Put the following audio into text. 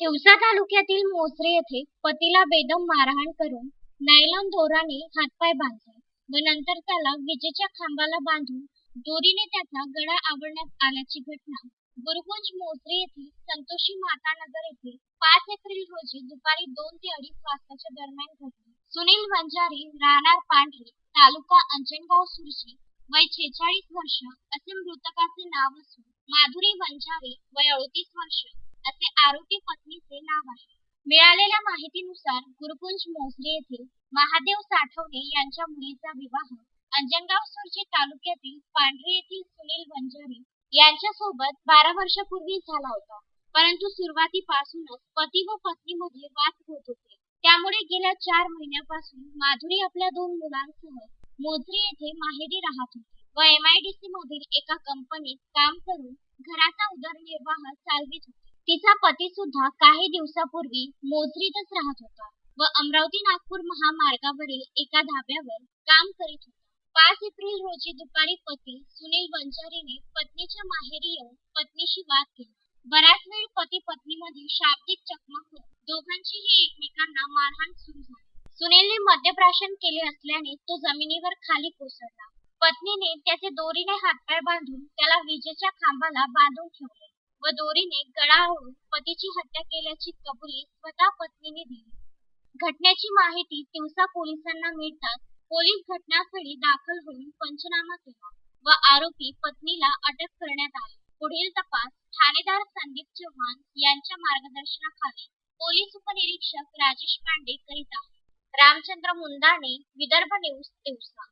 तिवसा तालुक्यातील मोसरे येथे पतीला बेदम मारहाण करून नायलॉन दोराने हातपाय बांधले व नंतर त्याला विजेच्या खांबाला बांधून दोरीने त्याचा गळा आवडण्यात आल्याची घटना. गुरुकुंज मोसरे येथील संतोषी माता नगर येथे पाच एप्रिल रोजी दुपारी दोन ते अडीच वाजताच्या दरम्यान घडली. सुनील वंजारी राहणार पांढरे तालुका अंजनगाव सुरजी वय छेचाळीस वर्ष असे मृतकाचे नाव असून माधुरी वंजारी वय अडतीस वर्ष असे आरोपी पत्नीचे नाव आहे. मिळालेल्या माहितीनुसार गुरुकुंज मोसरी येथील महादेव साठवणे यांच्या मुलीचा विवाह अंजनगाव सुरजी तालुक्यातील पांढरे येथील सुनील वंजारी यांच्यासोबत बारा वर्षापूर्वी झाला होता. परंतु सुरुवातीपासूनच पती व पत्नीमध्ये वाद होत होते. त्यामुळे गेल्या चार महिन्यापासून माधुरी आपल्या दोन मुलांसह मोझरी येथे माहेरी राहत होती व एमआयडीसी मधील एका कंपनीत काम करून घराचा उदरनिर्वाह चालवित होती. तिचा पती सुद्धा काही दिवसापूर्वी मोजरीतच राहत होता व अमरावती नागपूर महामार्गावरील एका धाब्यावर काम करीत होता. पाच एप्रिल रोजी दुपारी पती सुनील वंजारीने पत्नीच्या माहेरी येऊन पत्नीशी वाद केला. बराच वेळ पती पत्नीमध्ये शाब्दिक चकमक होत दोघांचीही एकमेकांना मारहाण सुरू झाली. सुनीलने मद्यप्राशन केले असल्याने तो जमिनीवर खाली कोसळला. पत्नीने त्याचे दोरीने हातपाय बांधून त्याला विजेच्या खांबाला बांधून ठेवले. व दोरीने गळा पतीची हत्या केल्याची कबुली स्वतः पत्नीने दिली. घटनेची माहिती तिवसा पोलिसांना मिळताच पोलीस घटनास्थळी दाखल होऊन पंचनामा केला व आरोपी पत्नीला अटक करण्यात आली. पुढील तपास ठाणेदार संदीप चव्हाण यांच्या मार्गदर्शनाखाली पोलीस उपनिरीक्षक राजेश पांडे करीत आहेत. रामचंद्र मुंदाणे विदर्भ न्यूज दिवसा